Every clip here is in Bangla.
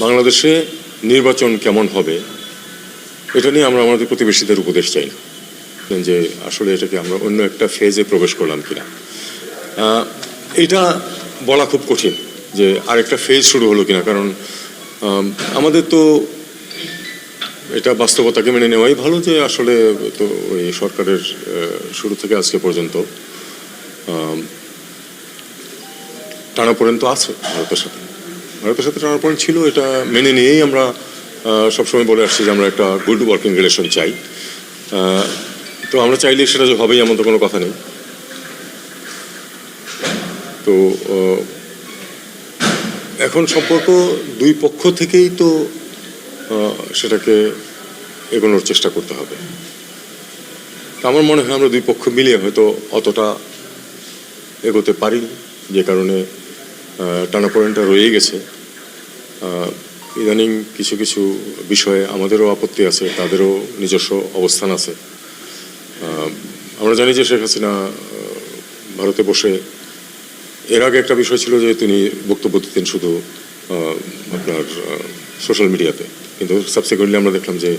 বাংলাদেশে নির্বাচন কেমন হবে এটা নিয়ে আমরা আমাদের প্রতিবেশীদের উপদেশ চাই না। যে আসলে এটাকে আমরা অন্য একটা ফেজে প্রবেশ করলাম কিনা। এটা বলা খুব কঠিন যে আরেকটা ফেজ শুরু হলো কিনা কারণ আমাদের তো এটা বাস্তবতাকে মেনে নেওয়াই ভালো যে আসলে তো ওই সরকারের শুরু থেকে আজকে পর্যন্ত আম, টানাপোড়েন তো আছে ভারতের সাথে। ভারতের সাথে টানাপোড়েন ছিল, এটা মেনে নিয়েই আমরা সবসময় বলে আসছি যে আমরা একটা গুড ওয়ার্কিং রিলেশন চাই। তো আমরা চাইলে সেটা যে হবেই এমন তো কোনো কথা নেই। তো এখন সম্পর্ক দুই পক্ষ থেকেই তো সেটাকে এগোনোর চেষ্টা করতে হবে। আমার মনে হয় আমরা দুই পক্ষ মিলিয়ে হয়তো অতটা এগোতে পারি যে কারণে টানাপোড়েনটা রয়ে গেছে। ইদানিং কিছু কিছু বিষয়ে আমাদেরও আপত্তি আছে, তাদেরও নিজস্ব অবস্থান আছে। আমরা জানি যে শেখ হাসিনা ভারতে বসে এর আগে একটা বিষয় ছিল যে তিনি বক্তব্য দিতেন শুধু আপনার সোশ্যাল মিডিয়াতে। কিন্তু সাবসিকুয়েন্টলি আমরা দেখলাম যে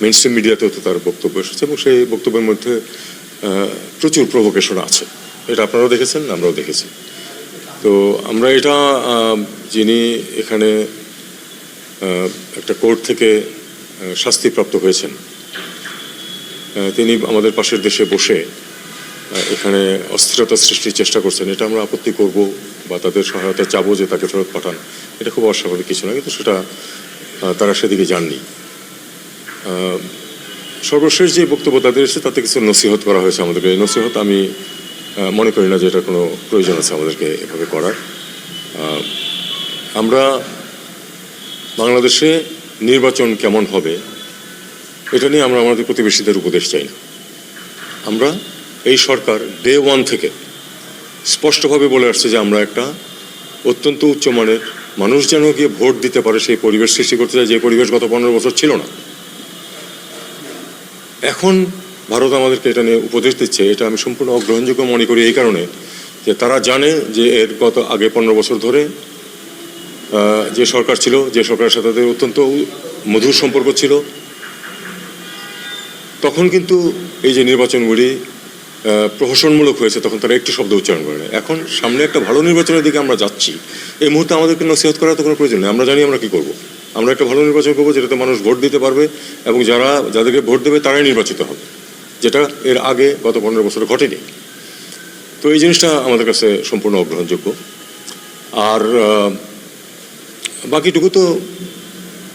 মেইন স্ট্রিম মিডিয়াতেও তো তার বক্তব্য এসেছে এবং সেই বক্তব্যের মধ্যে প্রচুর প্রভোকেশন আছে। এটা আপনারাও দেখেছেন, আমরাও দেখেছি। তো আমরা এটা যিনি এখানে একটা কোর্ট থেকে শাস্তিপ্রাপ্ত হয়েছেন তিনি আমাদের পাশের দেশে বসে এখানে অস্থিরতা সৃষ্টির চেষ্টা করছেন। এটা আমরা আপত্তি করব বা তাদের সহায়তা চাবো যে তাকে ফেরত পাঠান। এটা খুব অস্বাভাবিক কিছু না, কিন্তু সেটা তারা সেদিকে যাননি। সর্বশেষ যে বক্তব্য তাদের এসেছে, তাতে কিছু নসিহত করা হয়েছে আমাদেরকে। এই নসিহত আমি মনে করি না যে এটা কোনো প্রয়োজন আছে আমাদেরকে এভাবে করার। আমরা বাংলাদেশে নির্বাচন কেমন হবে, এটা নিয়ে আমরা আমাদের প্রতিবেশীদের উপদেশ চাই না। আমরা এই সরকার ডে ওয়ান থেকে স্পষ্টভাবে বলে আসছে যে আমরা একটা অত্যন্ত উচ্চমানের মানুষ যেন গিয়ে ভোট দিতে পারে, সেই পরিবেশ সৃষ্টি করতে চাই যে পরিবেশ গত পনেরো বছর ছিল না। এখন ভারত আমাদেরকে এটা নিয়ে উপদেশ দিচ্ছে, এটা আমি সম্পূর্ণ অগ্রহণযোগ্য মনে করি এই কারণে যে তারা জানে যে এর গত আগে পনেরো বছর ধরে যে সরকার ছিল, যে সরকারের সাথে তাদের অত্যন্ত মধুর সম্পর্ক ছিল, তখন কিন্তু এই যে নির্বাচনগুলি প্রহসনমূলক হয়েছে, তখন তারা একটি শব্দ উচ্চারণ করে না এখন সামনে একটা ভালো নির্বাচনের দিকে আমরা যাচ্ছি, এই মুহূর্তে আমাদেরকে নসিহত করার তো কোনো প্রয়োজন নেই, আমরা জানি আমরা কী করব। আমরা একটা ভালো নির্বাচন করব, যেটাতে মানুষ ভোট দিতে পারবে, এবং যারা যাদেরকে ভোট দেবে, তারাই নির্বাচিত হবে। যেটা এর আগে গত পনেরো বছরে ঘটেনি। তো এই জিনিসটা আমাদের কাছে সম্পূর্ণ অগ্রহণযোগ্য। আর বাকিটুকু তো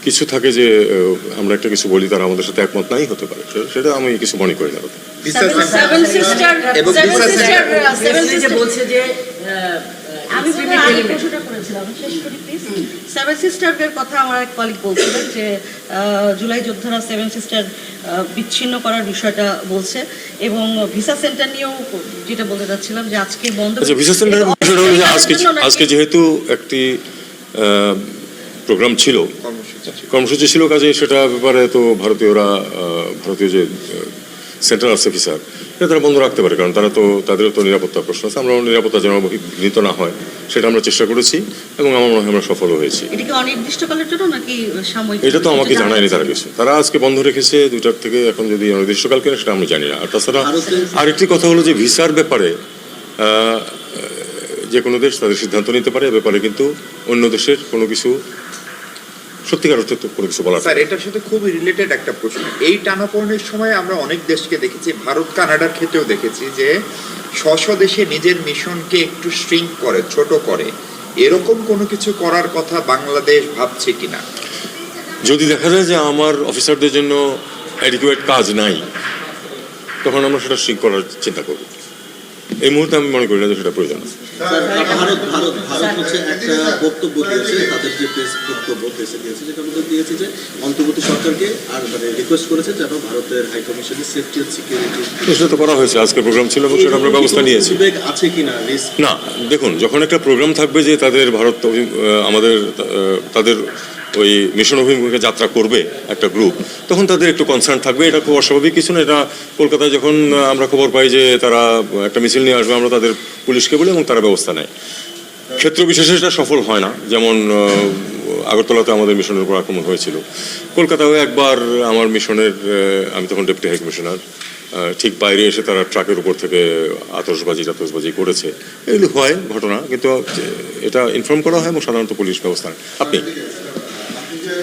কিছু থাকে যে আমরা একটা কিছু বলি তারা আমাদের সাথে একমত নাই হতে পারে। সেটা আমি কিছু মনে করি না। এবং বলছে যে আমি প্রশ্নটা করেছিলাম শেষ করি প্লিজ সেভেন সিস্টারদের কথা আমার এক কলিগ বলছিলেন যে জুলাই যোদ্ধারা সেভেন সিস্টার বিচ্ছিন্ন করার বিষয়টা বলছে এবং ভিসা সেন্টার নিয়েও যেটা বলতে চাচ্ছিলাম যে আজকে বন্ধ আচ্ছা ভিসা বিষয়টা হলো যে আজকে আজকে যেহেতু একটি প্রোগ্রাম ছিল কর্মসূচি ছিল। কাজে সেটা ব্যাপারে তো ভারতীয়রা ভারতীয় যে সেন্ট্রাল আছে অফিসার তারা বন্ধ রাখতে পারে কারণ তারা তো তাদেরও তো নিরাপত্তার প্রশ্ন আছে। আমরা নিরাপত্তা যেন বিঘ্নিত না হয় সেটা আমরা চেষ্টা করেছি এবং আমার মনে হয় আমরা সফলও হয়েছি। এটা তো আমাকে জানায়নি তারা কিছু। তারা আজকে বন্ধ রেখেছে দুইটার থেকে এখন যদি অনির্দিষ্টকাল কিনা সেটা আমি জানি না। আর তাছাড়া আরেকটি কথা হলো যে ভিসার ব্যাপারে যে কোনো দেশ তাদের সিদ্ধান্ত নিতে পারে ব্যাপারে কিন্তু অন্য দেশের কোনো কিছু সত্যিকার অর্থে কোনো কিছু বলার স্যার এটার সাথে খুব রিলেটেড একটা প্রশ্ন। এই টানাপোড়েনের সময় আমরা অনেক দেশকে দেখেছি ভারত কানাডার ক্ষেত্রেও দেখেছি যে স্ব দেশে নিজের মিশনকে একটু শ্রিঙ্ক করে ছোট করে। এরকম কোনো কিছু করার কথা বাংলাদেশ ভাবছে কিনা? যদি দেখা যায় যে আমার অফিসারদের জন্য অ্যাডিকুয়েট কাজ নাই তখন আমরা সেটা ঠিক করার চিন্তা করব। এই মুহূর্তে আমি মনে করি না যে সেটা প্রয়োজন আছে। ভারত ভারত ভারত হচ্ছে একটা বক্তব্য দিয়েছে তাদের যে প্রেস বক্তব্য প্রেসে দিয়েছে যেটা মধ্যে দিয়েছে যে অন্তর্বর্তী সরকারকে আর মানে রিকোয়েস্ট করেছে যেন ভারতের হাই কমিশনের সেফটি অ্যান্ড সিকিউরিটি সেটা তো করা হয়েছে আজকে প্রোগ্রাম ছিল এবং সেটা আমরা ব্যবস্থা নিয়েছি। আছে কিনা? রিস্ক না দেখুন যখন একটা প্রোগ্রাম থাকবে যে তাদের ভারত আমাদের তাদের ওই মিশন অভিমুখে যাত্রা করবে একটা গ্রুপ তখন তাদের একটু কনসার্ন থাকবে। এটা খুব অস্বাভাবিক কিছু না, এটা কলকাতায় যখন আমরা খবর পাই যে তারা একটা মিছিল নিয়ে আসবে, আমরা তাদের পুলিশকে বলি এবং তারা ব্যবস্থা নেয়। ক্ষেত্র বিশেষে এটা সফল হয় না, যেমন আগরতলাতে আমাদের মিশনের উপর আক্রমণ হয়েছিল। কলকাতাও একবার আমার মিশনের আমি তখন ডেপুটি হাই কমিশনার ঠিক বাইরে এসে তারা ট্রাকের উপর থেকে আতসবাজি টাতসবাজি করেছে। এগুলি হয় ঘটনা, কিন্তু এটা ইনফর্ম করা হয় এবং সাধারণত পুলিশ ব্যবস্থা আপনি?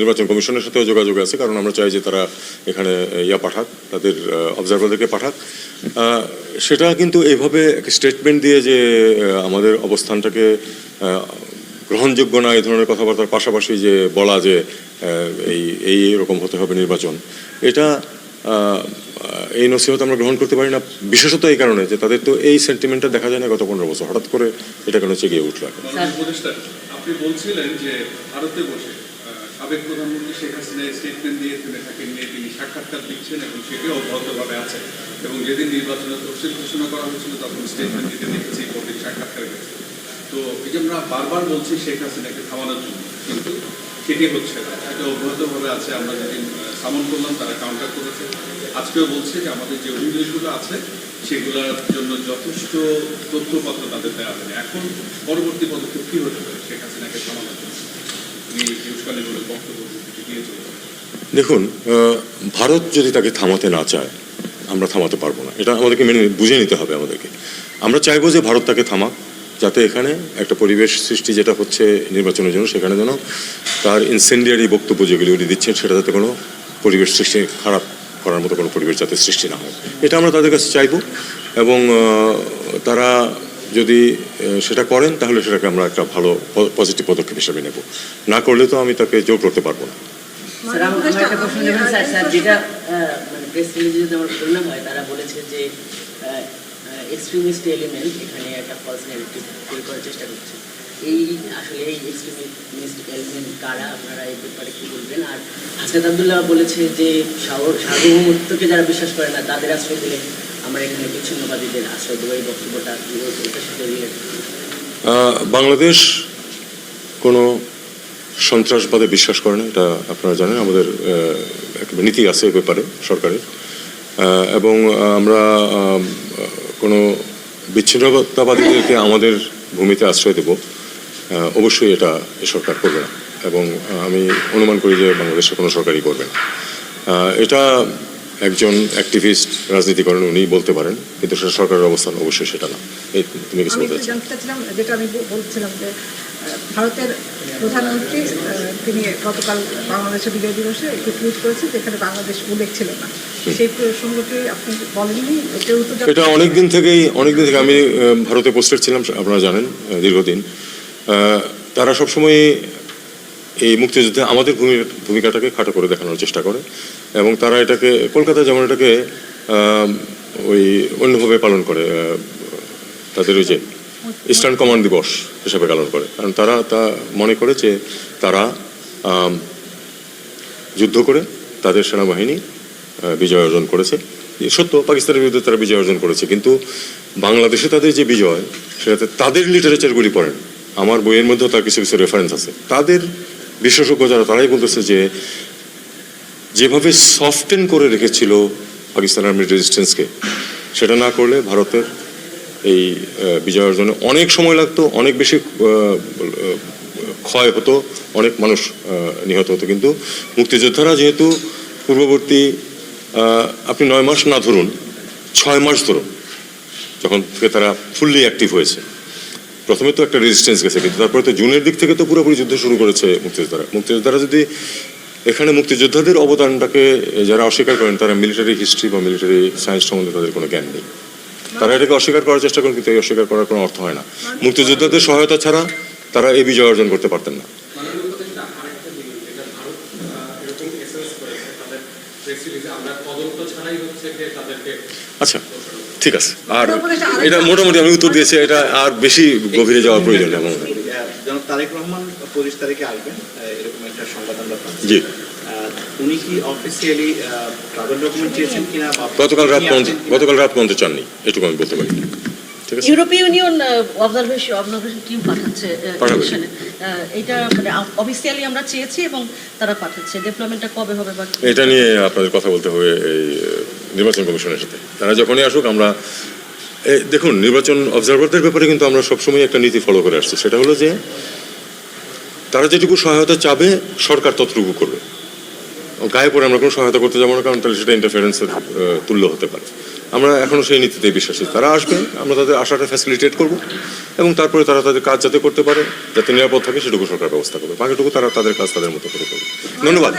নির্বাচন কমিশনের সাথেও যোগাযোগ আছে, কারণ আমরা চাই যে তারা এখানে ইয়া পাঠাক, তাদের অবজারভারদেরকে পাঠাক। সেটা কিন্তু এইভাবে স্টেটমেন্ট দিয়ে যে আমাদের অবস্থানটাকে গ্রহণযোগ্য না, এই ধরনের কথাবার্তার পাশাপাশি যে বলা যে এই এই এরকম হতে হবে নির্বাচন, এটা এই নসিহত আমরা গ্রহণ করতে পারি না, বিশেষত এই কারণে যে তাদের তো এই সেন্টিমেন্টটা দেখা যায় না গত পনেরো বছর। হঠাৎ করে এটা কেন চেগে উঠল আপনি বলছিলেন যে ভারতে বসে সাবেক প্রধানমন্ত্রী শেখ হাসিনা স্টেটমেন্ট দিয়ে তিনি থাকেন নিয়ে তিনি সাক্ষাৎকার দিচ্ছেন এবং সেটি অব্যাহতভাবে আছে। এবং যেদিন নির্বাচনের তফসিল ঘোষণা করা হয়েছিল, তখন স্টেটমেন্ট দিতে দেখেছি কোর্টের সাক্ষাৎকার গেছে তো এই যে আমরা বারবার বলছি শেখ হাসিনাকে থামানোর জন্য, কিন্তু সেটি হচ্ছে না। সেটা অব্যাহতভাবে আছে। আমরা যেদিন সামন করলাম, তারা কাউন্টার করেছে। আজকেও বলছে যে আমাদের যে অভিযোগগুলো আছে, সেগুলোর জন্য যথেষ্ট তথ্যপত্র তাদের দেওয়া হবে এখন পরবর্তী পদক্ষেপ কী হতে পারে? শেখ হাসিনাকে থামানোর জন্য তিনি যে উস্কানিগুলো বক্তব্য দিয়ে চলতে দেখুন ভারত যদি তাকে থামাতে না চায়, আমরা থামাতে পারব না। এটা আমাদেরকে মেনে বুঝে নিতে হবে আমাদেরকে। আমরা চাইব যে ভারত তাকে থামাক, যাতে এখানে একটা পরিবেশ সৃষ্টি যেটা হচ্ছে নির্বাচনের জন্য, সেখানে যেন তার ইনসেন্ডিয়ারি বক্তব্য যেগুলি উনি দিচ্ছেন, সেটা যাতে কোনো পরিবেশ সৃষ্টি খারাপ করার মতো কোনো পরিবেশ যাতে সৃষ্টি না হয়। এটা আমরা তাদের কাছে চাইব এবং তারা যদি সেটা করেন তাহলে সেটাকে আমরা একটা ভালো পজিটিভ পদক্ষেপ হিসেবে নেব। না করলে তো আমি তাকে জোর করতে পারব না। যেটা মানে তারা বলেছে যে এক্সট্রিমিস্ট এলিমেন্ট এখানে একটা ফলস নেগেটিভ তৈরি করার চেষ্টা করছে। এই আসলে এই এলিমেন্ট কারা, আপনারা এই ব্যাপারে কি বলবেন? আর আবদুল্লাহ বলেছে যে সার্বভৌমত্বকে যারা বিশ্বাস করে না, তাদের আশ্রয় দিলে আমরা এখানে বিচ্ছিন্নবাদীদের আশ্রয় দেবো। এই বক্তব্যটা বাংলাদেশ কোনো সন্ত্রাসবাদে বিশ্বাস করে না, এটা আপনারা জানেন। আমাদের একটা নীতি আছে এ ব্যাপারে, সরকারের। এবং আমরা কোনো বিচ্ছিন্নতাবাদীদেরকে আমাদের ভূমিতে আশ্রয় দেব। অবশ্যই এটা এ সরকার করবে না। এবং আমি অনুমান করি যে বাংলাদেশের কোনো সরকারই করবে না। এটা একজন অ্যাক্টিভিস্ট রাজনীতি করেন উনি বলতে পারেন কিন্তু সেটা সরকারের অবস্থান অবশ্যই সেটা না। এই তুমি কিছু বলতে যেটা আমি বলছিলাম যে ভারতের প্রধানমন্ত্রী তিনি গতকাল বাংলাদেশের বিজয় দিবসে একটি টুইট করেছেন যেখানে বাংলাদেশ উল্লেখ ছিল না। সেই প্রসঙ্গটি আপনি বলেননি এটা অনেক দিন থেকেই অনেক দিন থেকে আমি ভারতে পোস্টেড ছিলাম আপনারা জানেন দীর্ঘদিন। তারা সবসময় এই মুক্তিযুদ্ধে আমাদের ভূমি- ভূমিকাটাকে খাটো করে দেখানোর চেষ্টা করে এবং তারা এটাকে কলকাতায় যেমন এটাকে ওই অন্যভাবে পালন করে তাদের ওই যে ইস্টার্ন কমান্ড দিবস হিসাবে পালন করে। কারণ তারা তা মনে করে যে তারা যুদ্ধ করে তাদের সেনাবাহিনী বিজয় অর্জন করেছে। সত্য, পাকিস্তানের বিরুদ্ধে তারা বিজয় অর্জন করেছে, কিন্তু বাংলাদেশে তাদের যে বিজয়, সেটাতে তাদের লিটারেচারগুলি পড়েন। আমার বইয়ের মধ্যেও তার কিছু কিছু রেফারেন্স আছে। তাদের বিশেষজ্ঞ যারা, তারাই বলতেছে যে, যেভাবে সফটেন করে রেখেছিল পাকিস্তান আর্মির রেজিস্ট্যান্সকে সেটা না করলে ভারতের এই বিজয় অর্জনে অনেক সময় লাগতো, অনেক বেশি ক্ষয় হতো, অনেক মানুষ নিহত হতো। কিন্তু মুক্তিযোদ্ধারা যেহেতু পূর্ববর্তী আপনি নয় মাস না ধরুন, ছয় মাস ধরুন, যখন থেকে তারা ফুললি অ্যাক্টিভ হয়েছে প্রথমে তো একটা রেজিস্ট্যান্স গেছে, কিন্তু তারপরে তো জুনের দিক থেকে তো পুরোপুরি যুদ্ধ শুরু করেছে মুক্তিযোদ্ধারা। মুক্তিযোদ্ধারা যদি এখানে মুক্তিযোদ্ধাদের অবদানটাকে যারা অস্বীকার করেন, তারা মিলিটারি হিস্ট্রি বা মিলিটারি সায়েন্স সম্বন্ধে তাদের কোনো জ্ঞান নেই। তারা এটাকে অস্বীকার করার চেষ্টা করেন, কিন্তু এই অস্বীকার করার কোনো অর্থ হয় না। মুক্তিযোদ্ধাদের সহায়তা ছাড়া তারা এই বিজয় অর্জন করতে পারতেন না। আচ্ছা ঠিক আছে। আর এটা মোটামুটি আমি উত্তর দিয়েছি এটা আর বেশি গভীরে যাওয়ার প্রয়োজন নেই আমার মনে হয়। তারেক রহমান পঁচিশ তারিখে আসবেন এরকম সংবাদ জি। উনি কি অফিসিয়ালি ট্রাভেল ডকুমেন্ট চেয়েছেন কিনা গতকাল রাত পর্যন্ত গতকাল রাত পর্যন্ত চাননি এটুকু আমি বলতে পারি। ইউরোপীয় ইউনিয়ন অবজারভেশন অবজারভেশন টিম পাঠাচ্ছে এটা মানে অফিসিয়ালি আমরা চেয়েছি এবং তারা পাঠাচ্ছে। ডেভেলপমেন্টটা কবে হবে বা এটা নিয়ে আপনাদের কথা বলতে হবে এই নির্বাচন কমিশনের সাথে। তারা যখনই আসুক, আমরা দেখুন, নির্বাচন অবজারভারদের ব্যাপারে কিন্তু আমরা সবসময় একটা নীতি ফলো করে আসছি। সেটা হলো যে, তারা যেটুকু সহায়তা চাবে, সরকার ততটুকু করবে। গায়ে পড়ে আমরা কোনো সহায়তা করতে যাব না, কারণ তাহলে সেটা ইন্টারফারেন্সের তুল্য হতে পারে। আমরা এখনও সেই নীতিতে বিশ্বাসী। তারা আসবে, আমরা তাদের আশাটা ফ্যাসিলিটেট করব, এবং তারপরে তারা তাদের কাজ যাতে করতে পারে, যাতে নিরাপদ থাকে, সেটুকু সরকার ব্যবস্থা করবে। বাকিটুকু তারা তাদের কাজ তাদের মতো করে করবে। ধন্যবাদ।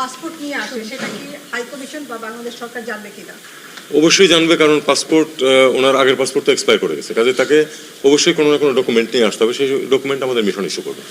পাসপোর্ট নিয়ে আসে, সেটা কি হাই কমিশন বা বাংলাদেশ সরকার জানবে কিনা? অবশ্যই জানবে কারণ পাসপোর্ট ওনার আগের পাসপোর্ট তো এক্সপায়ার করে গেছে। কাজে তাকে অবশ্যই কোনো না কোনো ডকুমেন্ট নিয়ে আসতে হবে। সেই ডকুমেন্ট আমাদের মিশন ইস্যু করবে।